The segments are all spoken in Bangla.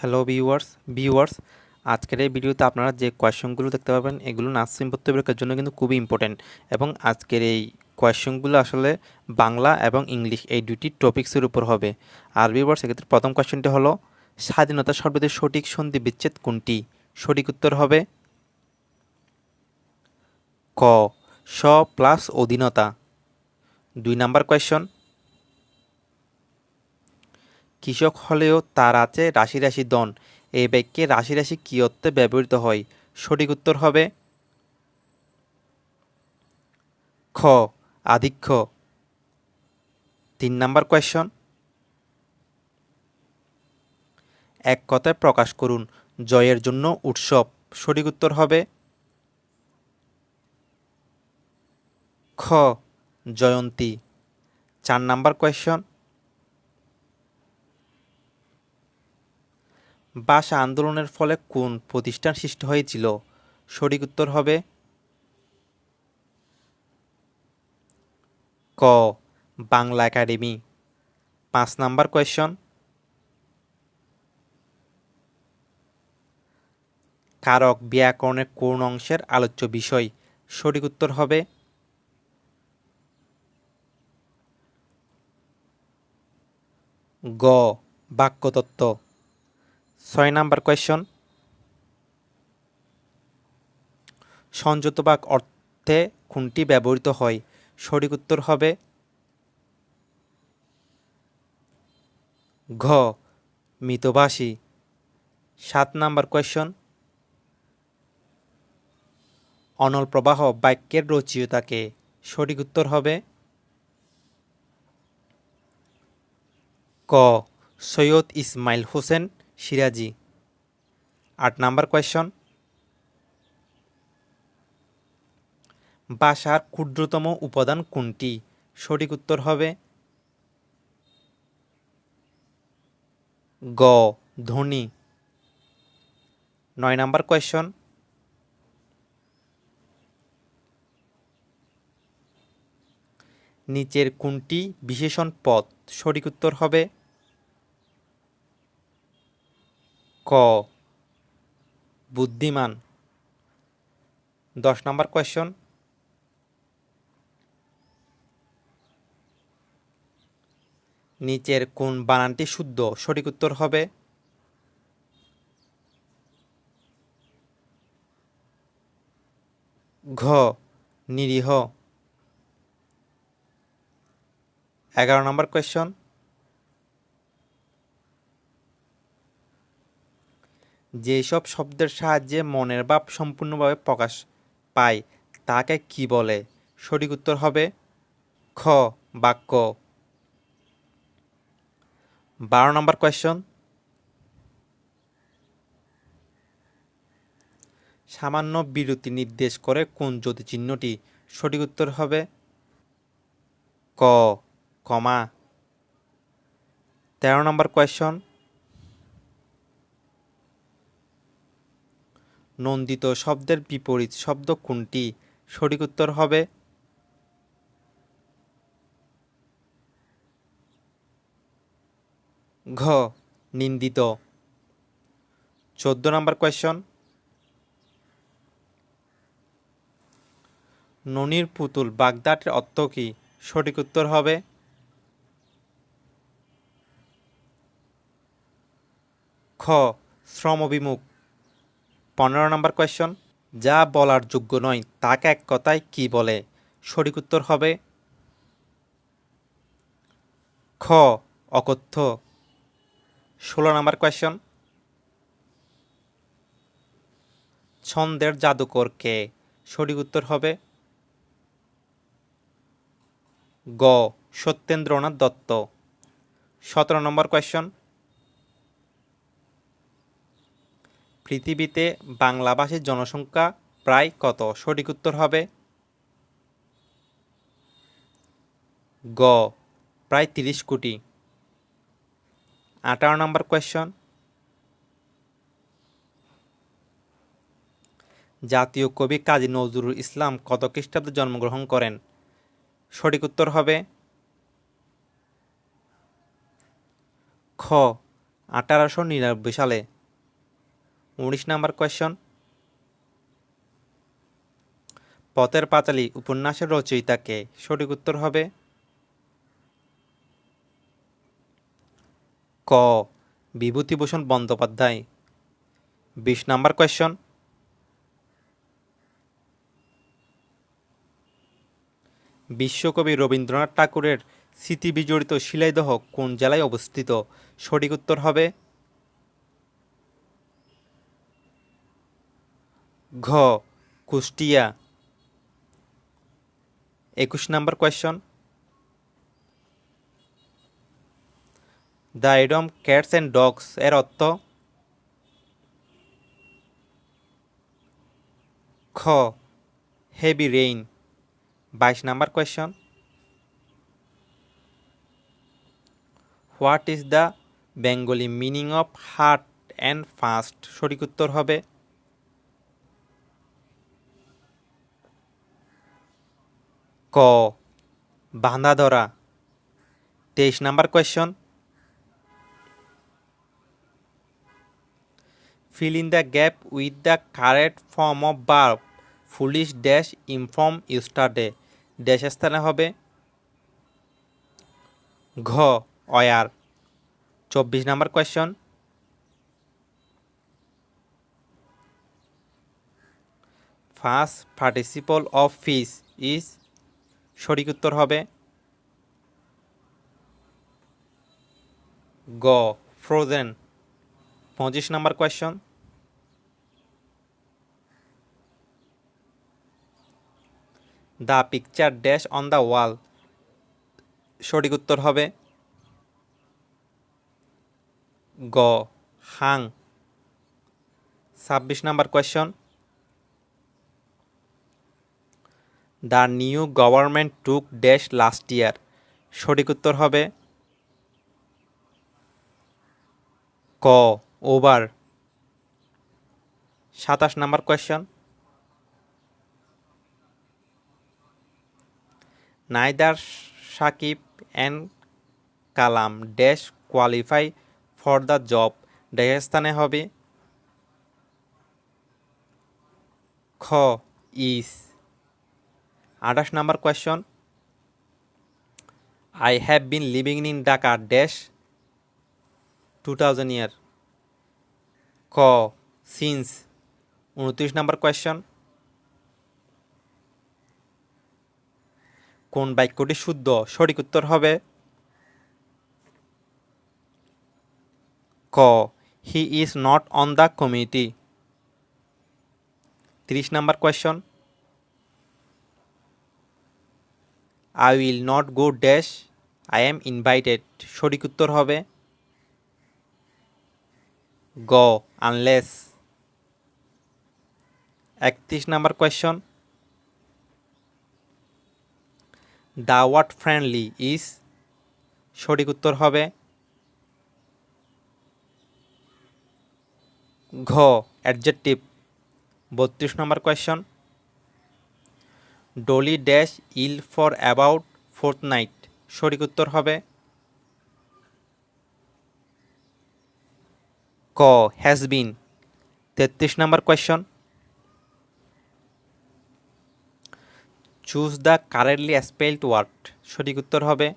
হ্যালো ভিউয়ার্স ভিউয়ার্স, আজকের এই ভিডিওতে আপনারা যে কোয়েশনগুলো দেখতে পাবেন, এগুলো নার্সিং ভর্তি পরীক্ষার জন্য কিন্তু খুবই ইম্পর্টেন্ট এবং আজকের এই কোয়েশনগুলো আসলে বাংলা এবং ইংলিশ এই দুটি টপিক্সের উপর হবে। আর ভিউয়ার্স, এক্ষেত্রে প্রথম কোয়েশনটি হলো, স্বাধীনতা শব্দের সঠিক সন্ধি বিচ্ছেদ কোনটি? সঠিক উত্তর হবে ক স প্লাস অধীনতা। দুই নাম্বার কোয়েশন কৃষক হলেও তার আছে রাশি রাশি দন এই বাক্যে রাশি রাশি কী অর্থে ব্যবহৃত হয়। সঠিক উত্তর হবে খ, আধিক্য। তিন নাম্বার কোয়েশন এক কথায় প্রকাশ করুন, জয়ের জন্য উৎসব। সঠিক উত্তর হবে খ, জয়ন্তী। চার নাম্বার কোয়েশন ভাষা আন্দোলনের ফলে কোন প্রতিষ্ঠান সৃষ্টি হয়েছিল? সঠিক উত্তর হবে ক, বাংলা একাডেমি। পাঁচ নাম্বার কোয়েশন কারক ব্যাকরণের কোন অংশের আলোচ্য বিষয়? সঠিক উত্তর হবে গ, বাক্যতত্ত্ব। ছয় নাম্বার কোয়েশন সংযত বাক অর্থে কোনটি ব্যবহৃত হয়? সঠিক উত্তর হবে ঘ, মিতভাষী। সাত নাম্বার কোয়েশন অনল প্রবাহ বাক্যের রচিয়তাকে সঠিক উত্তর হবে ক, সৈয়দ ইসমাইল হোসেন। সিরাজি। আট নাম্বার কোয়েশন বাসার ক্ষুদ্রতম উপাদান কোনটি? সঠিক উত্তর হবে গ ধ্বনি নয় নাম্বার কোয়েশন নিচের কোনটি বিশেষণ পদ সঠিক উত্তর হবে ক, বুদ্ধিমান। দশ নম্বর কোয়েশন নিচের কোন বানানটি শুদ্ধ? সঠিক উত্তর হবে ঘ, নিরীহ। এগারো নম্বর কোয়েশন যেসব শব্দের সাহায্যে মনের ভাব সম্পূর্ণভাবে প্রকাশ পায়, তাকে কি বলে? সঠিক উত্তর হবে খ, বাক্য। বারো নম্বর কোয়েশন সামান্য বিরতি নির্দেশ করে কোন জ্যোতি চিহ্নটি সঠিক উত্তর হবে ক, কমা। তেরো নম্বর কোয়েশন নন্দিত শব্দের বিপরীত শব্দ কোনটি? সঠিক উত্তর হবে ঘ, নিন্দিত। চোদ্দ নম্বর কোয়েশন ননির পুতুল বাগদাটের অর্থ কি? সঠিক উত্তর হবে খ শ্রমবিমুখ পনেরো নম্বর কোয়েশন যা বলার যোগ্য নয়, তাকে এক কথায় কি বলে? সঠিক উত্তর হবে খ, অকথ্য। ষোলো নম্বর কোয়েশন ছন্দের জাদুকর কে? সঠিক উত্তর হবে গ, সত্যেন্দ্রনাথ দত্ত। সতেরো নম্বর কোয়েশন পৃথিবীতে বাংলাভাষীর জনসংখ্যা প্রায় কত? সঠিক উত্তর হবে গ, প্রায় তিরিশ কোটি। আঠারো নম্বর কোয়েশন জাতীয় কবি কাজী নজরুল ইসলাম কত খ্রিস্টাব্দে জন্মগ্রহণ করেন? সঠিক উত্তর হবে খ, আঠারোশো নিরানব্বই সালে। উনিশ নাম্বার কোয়েশ্চন পথের পাঁচালী উপন্যাসের রচয়িতাকে সঠিক উত্তর হবে ক. বিভূতিভূষণ বন্দ্যোপাধ্যায়। বিশ নাম্বার কোয়েশ্চন বিশ্বকবি রবীন্দ্রনাথ ঠাকুরের স্মৃতি বিজড়িত শিলাইদহ কোন জেলায় অবস্থিত? সঠিক উত্তর হবে ঘ, কুষ্টিয়া। একুশ number question the idiom cats and dogs এর অর্থ? খ হেভি রেইন বাইশ number question what is the Bengali meaning of hard and fast সঠিক উত্তর হবে ক, বাঁধা ধরা। তেইশ number question fill in the gap with the correct form of bar foolish dash inform yesterday dash স্থানে হবে। ঘ, অয়ার। চব্বিশ number question first participle of freeze is সঠিক উত্তর হবে গ ফ্রোজেন পঁচিশ number question the picture dash on the wall সঠিক উত্তর হবে গ, হাং। ছাব্বিশ number question the new government took dash last year. সঠিক উত্তর হবে ক, ওভার। সাতাশ number question. Neither Sakib and Kalam dash qualify for the job. Dash স্থানে হবে খ, ইস। আঠাশ number question I have been living in Dhaka dash two thousand year ক সিন্স উনত্রিশ নাম্বার কোয়েশ্চন কোন বাক্যটি শুদ্ধ? সঠিক উত্তর হবে ক he is not on the committee তিরিশ number question I will not go dash I am invited সঠিক উত্তর হবে গ আনলেস একত্রিশ number question the word friendly is সঠিক উত্তর হবে ঘ অ্যাডজেক্টিভ বত্রিশ number question Dolly dash ill for about fortnight সঠিক উত্তর হবে ক, হ্যাজ বিন। তেত্রিশ number question. Choose the currently spelled word. সঠিক উত্তর হবে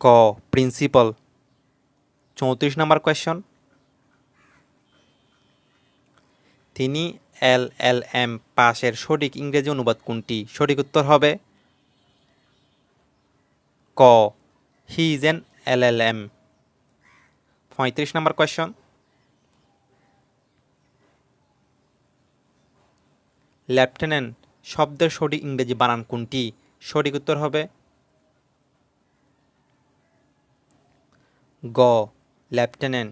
ক, প্রিন্সিপাল। চৌত্রিশ নম্বর কোয়েশ্চন। তিনি এল এল এম পাশের সঠিক ইংরেজি অনুবাদ কোনটি? সঠিক উত্তর হবে ক, he is an L L M. পঁয়ত্রিশ নম্বর কোয়েশ্চন। লেফটেন্যান্ট শব্দের সঠিক ইংরেজি বানান কোনটি? সঠিক উত্তর হবে গ, লেফটেন্যান্ট